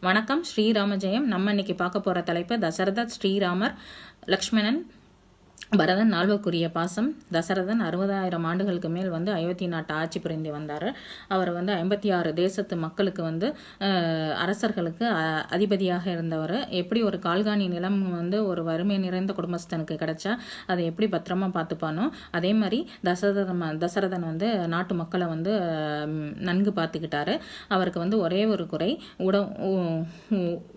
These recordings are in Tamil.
வணக்கம். ஸ்ரீராமஜெயம். நம்ம இன்னைக்கு பார்க்க போகிற தலைப்பு தசரத ஸ்ரீராமர் லக்ஷ்மணன் பரதன் நால்வக்குரிய பாசம். தசரதன் அறுபதாயிரம் ஆண்டுகளுக்கு மேல் வந்து அயோத்தி நாட்டு ஆட்சி புரிந்து வந்தார். அவர் வந்து ஐம்பத்தி ஆறு தேசத்து மக்களுக்கு வந்து அரசர்களுக்கு அ- அதிபதியாக இருந்தவர். எப்படி ஒரு கால்காணி நிலம் வந்து ஒரு வறுமை நிறைந்த குடும்பஸ்தனுக்கு கிடைச்சா அதை எப்படி பத்திரமா பார்த்துப்பானோ? அதே மாதிரி தசரதன் ம- தசரதன் வந்து நாட்டு மக்களை வந்து நன்கு பார்த்துக்கிட்டாரு. அவருக்கு வந்து ஒரே ஒரு குறை உட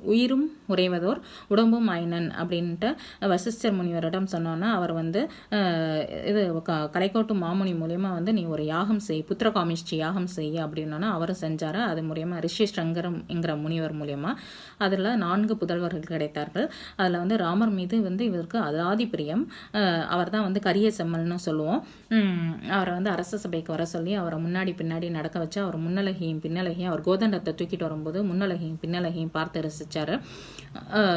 உயிரும் உறைவதோர் உடம்பும் ஐனன் அப்படின்ட்டு வசிஷ்டர் முனிவரிடம் சொன்னோன்னா அவர் வந்து இது க- கலைக்கோட்டு மாமுனி மூலயமா வந்து நீ ஒரு யாகம் செய் புத்திரகாமிஷ்டி யாகம் செய் அப்படின்னா அவரும் செஞ்சார். அது மூலயமா ரிஷி சங்கரம் என்கிற முனிவர் மூலயமா அதில் நான்கு புதல்வர்கள் கிடைத்தார்கள். அதில் வந்து ராமர் மீது வந்து இவருக்கு அதாதி பிரியம். அவர் தான் வந்து கரிய செம்மல்னு சொல்லுவோம். அவரை வந்து அரச சபைக்கு வர சொல்லி அவரை முன்னாடி பின்னாடி நடக்க வச்சு அவர் முன்னலகையும் பின்னலகையும் அவர் கோதண்டத்தை தூக்கிட்டு வரும்போது முன்னலகையும் பின்னலகையும் பார்த்து ரசித்தார்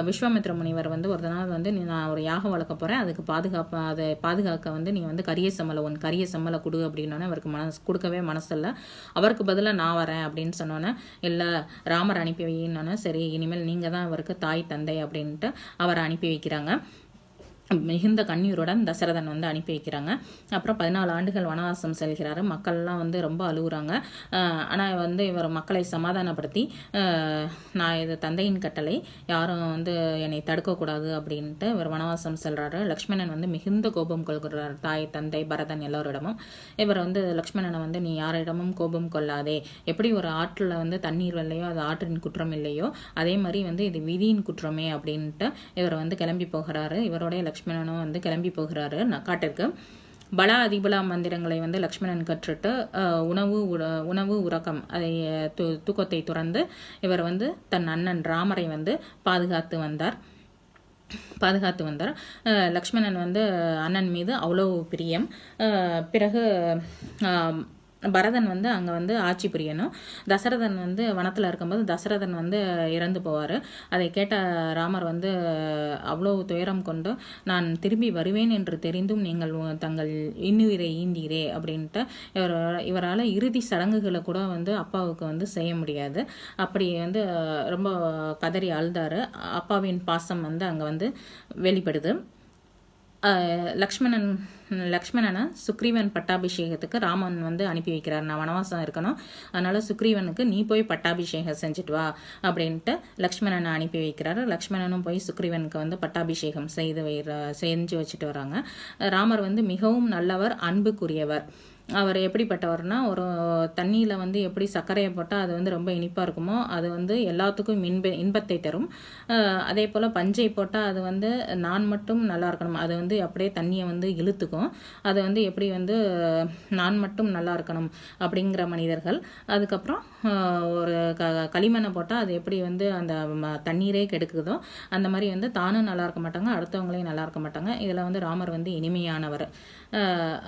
விஸ்வாமித்ர முனிவர் வந்து ஒரு நாள் வந்து நீ நான் ஒரு யாகம் வளர்க்க போகிறேன் அதுக்கு பாதுகாப்பு அதை பாதுகாக்க வந்து நீங்கள் வந்து கரிய சம்மலை ஒன் கரிய சம்மலை கொடு அப்படின்னோடனே அவருக்கு மனசு கொடுக்கவே மனசில்லை. அவருக்கு பதிலாக நான் வரேன் அப்படின்னு சொன்னோன்னே இல்லை ராமர் அனுப்பி வையின்னொன்னே சரி இனிமேல் நீங்கள் தான் அவருக்கு தாய் தந்தை அப்படின்ட்டு அவரை அனுப்பி வைக்கிறாங்க. மிகுந்த கண்ணீருடன் தசரதன் வந்து அனுப்பி வைக்கிறாங்க. அப்புறம் பதினாலு ஆண்டுகள் வனவாசம் செல்கிறாரு. மக்கள்லாம் வந்து ரொம்ப அழுகுறாங்க. ஆனால் வந்து இவர் மக்களை சமாதானப்படுத்தி நான் இது தந்தையின் கட்டளை யாரும் வந்து என்னை தடுக்கக்கூடாது அப்படின்ட்டு இவர் வனவாசம் செல்கிறாரு லக்ஷ்மணன் வந்து மிகுந்த கோபம் கொள்கிறார். தாய் தந்தை பரதன் எல்லோரிடமும். இவர் வந்து லக்ஷ்மணனை வந்து நீ யாரிடமும் கோபம் கொள்ளாதே. எப்படி ஒரு ஆற்றில் வந்து தண்ணீர் இல்லையோ அது ஆற்றின் குற்றம் இல்லையோ அதே மாதிரி வந்து இது விதியின் குற்றமே அப்படின்ட்டு இவர் வந்து கிளம்பி போகிறாரு. இவருடைய லக்ஷ்மணனும் வந்து கிளம்பி போகிறாரு காட்டிற்கு. பல அதிபலா மந்திரங்களை வந்து லக்ஷ்மணன் கற்றுட்டு உணவு உணவு உறக்கம் அதை தூக்கத்தை துறந்து இவர் வந்து தன் அண்ணன் ராமரை வந்து பாதுகாத்து வந்தார். பாதுகாத்து வந்தார். லக்ஷ்மணன் வந்து அண்ணன் மீது அவ்வளோ பிரியம். பிறகு பரதன் வந்து அங்கே வந்து ஆட்சி புரியணும். தசரதன் வந்து வனத்தில் இருக்கும்போது தசரதன் வந்து இறந்து போவார். அதை கேட்ட ராமர் வந்து அவ்வளோ துயரம் கொண்டு நான் திரும்பி வருவேன் என்று தெரிந்தும் நீங்கள் தங்கள் இன்னுயிரை ஈந்தீரே அப்படின்ட்டு இவர் இவரால் இறுதி சடங்குகளை கூட வந்து அப்பாவுக்கு வந்து செய்ய முடியாது. அப்படி வந்து ரொம்ப கதறி அழுதாரு அப்பாவின் பாசம் வந்து அங்கே வந்து வெளிப்படுது. லக்ஷ்மணன் லக்ஷ்மணனை சுக்ரீவன் பட்டாபிஷேகத்துக்கு ராமன் வந்து அனுப்பி வைக்கிறார். நான் வனவாசம் இருக்கணும். அதனால் சுக்ரீவனுக்கு நீ போய் பட்டாபிஷேகம் செஞ்சுட்டு வா அப்படின்ட்டு லக்ஷ்மணனை அனுப்பி வைக்கிறாரு. லக்ஷ்மணனும் போய் சுக்ரீவனுக்கு வந்து பட்டாபிஷேகம் செய்து வைற செஞ்சு வச்சுட்டு வராங்க. ராமர் வந்து மிகவும் நல்லவர் அன்புக்குரியவர். அவர் எப்படிப்பட்டவர்னா ஒரு தண்ணியில் வந்து எப்படி சர்க்கரையை போட்டால் அது வந்து ரொம்ப இனிப்பாக இருக்குமோ அது வந்து எல்லாத்துக்கும் இன்ப இன்பத்தை தரும். அதே போல் பஞ்சை போட்டால் அது வந்து நான் மட்டும் நல்லா இருக்கணும். அது வந்து அப்படியே தண்ணியை வந்து இழுத்துக்கும். அது வந்து எப்படி வந்து நான் மட்டும் நல்லா இருக்கணும் அப்படிங்கிற மனிதர்கள். அதுக்கப்புறம் ஒரு க களிமண்ணை போட்டால் அது எப்படி வந்து அந்த ம- தண்ணீரே கெடுக்குதோ அந்த மாதிரி வந்து தானும் நல்லா இருக்க மாட்டாங்க அடுத்தவங்களையும் நல்லா இருக்க மாட்டாங்க. இதில் வந்து ராமர் வந்து இனிமையானவர்.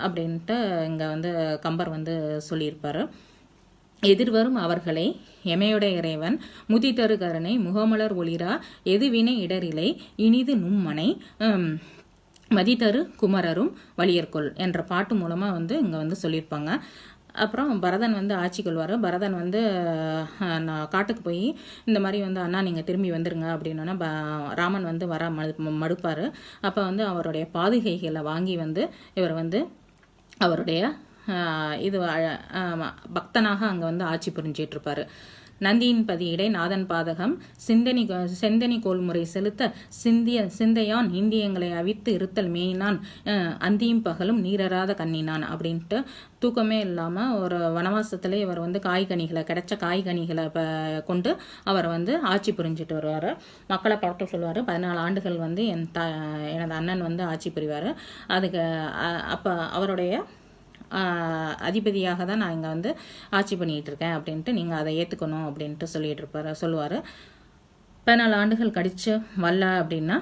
அப்படின்ட்டு இங்கே வந்து கம்பர் வந்து சொல்லியிருப்பார். எதிர்வரும் அவர்களை எமையுடைய இறைவன் முதித்தரு கருணை முகமலர் ஒளிரா எதுவினை இடரிலை இனிது நும்மனை மதித்தரு குமரரும் வலியர்கொள் என்ற பாட்டு மூலமாக வந்து இங்கே வந்து சொல்லியிருப்பாங்க. அப்புறம் பரதன் வந்து ஆட்சி கொள்வார். பரதன் வந்து நான் காட்டுக்கு போய் இந்த மாதிரி வந்து அண்ணா நீங்கள் திரும்பி வந்துருங்க அப்படின்னோன்னா ராமன் வந்து வர மடு மடுப்பார். அப்போ வந்து அவருடைய பாதுகைகளை வாங்கி வந்து இவர் வந்து அவருடைய இது பக்தனாக அங்கே வந்து ஆட்சி புரிஞ்சிட்டு இருப்பாரு நந்தியின் பதியிடை நாதன் பாதகம் சிந்தனி செந்தனி கோல்முறை செலுத்த சிந்திய சிந்தையான் இந்தியங்களை அவித்து இருத்தல் மேயினான் அந்தியும் பகலும் நீரராத கண்ணினான் அப்படின்ட்டு தூக்கமே இல்லாமல் ஒரு வனவாசத்தில் இவர் வந்து காய்கனிகளை கிடைச்ச காய்கனிகளை ப- கொண்டு அவர் வந்து ஆட்சி புரிஞ்சிட்டு வருவார். மக்களை பார்த்து சொல்லுவார் பதினாலு ஆண்டுகள் வந்து என் த எனது அண்ணன் வந்து ஆட்சி புரிவார். அதுக்கு அப்போ அவருடைய அதிபதியாக தான் நான் இங்கே வந்து ஆட்சி பண்ணிட்டு இருக்கேன் அப்படின்ட்டு நீங்கள் அதை ஏற்றுக்கணும் அப்படின்ட்டு சொல்லிட்டு இருப்பார் சொல்லுவார். பதினாலு ஆண்டுகள் கடிச்சு வரல அப்படின்னா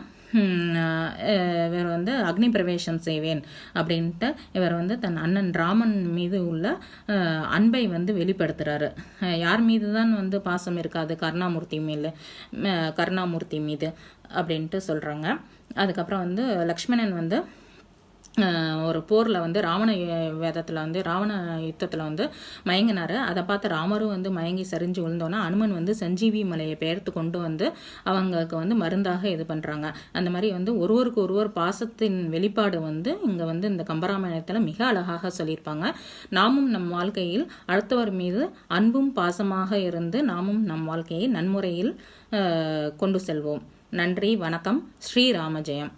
இவர் வந்து அக்னி பிரவேசம் செய்வேன் அப்படின்ட்டு இவர் வந்து தன் அண்ணன் ராமன் மீது உள்ள அன்பை வந்து வெளிப்படுத்துகிறாரு யார் மீது தான் வந்து பாசம் இருக்காது? கருணாமூர்த்தி மீது கருணாமூர்த்தி மீது அப்படின்ட்டு சொல்கிறாங்க அதுக்கப்புறம் வந்து லக்ஷ்மணன் வந்து ஒரு போரில் வந்து ராவண வேதத்தில் வந்து ராவண யுத்தத்தில் வந்து மயங்கினார். அதை பார்த்து ராமரும் வந்து மயங்கி சரிஞ்சு விழுந்தோன்னா அனுமன் வந்து சஞ்சீவி மலையை பெயர்த்து கொண்டு வந்து அவங்களுக்கு வந்து மருந்தாக இது பண்ணுறாங்க அந்த மாதிரி வந்து ஒருவருக்கு ஒருவர் பாசத்தின் வெளிப்பாடு வந்து இங்கே வந்து இந்த கம்பராமாயணத்தில் மிக அழகாக சொல்லியிருப்பாங்க. நாமும் நம் வாழ்க்கையில் அடுத்தவர் மீது அன்பும் பாசமாக இருந்து நாமும் நம் வாழ்க்கையை நன்முறையில் கொண்டு செல்வோம். நன்றி வணக்கம். ஸ்ரீராமஜெயம்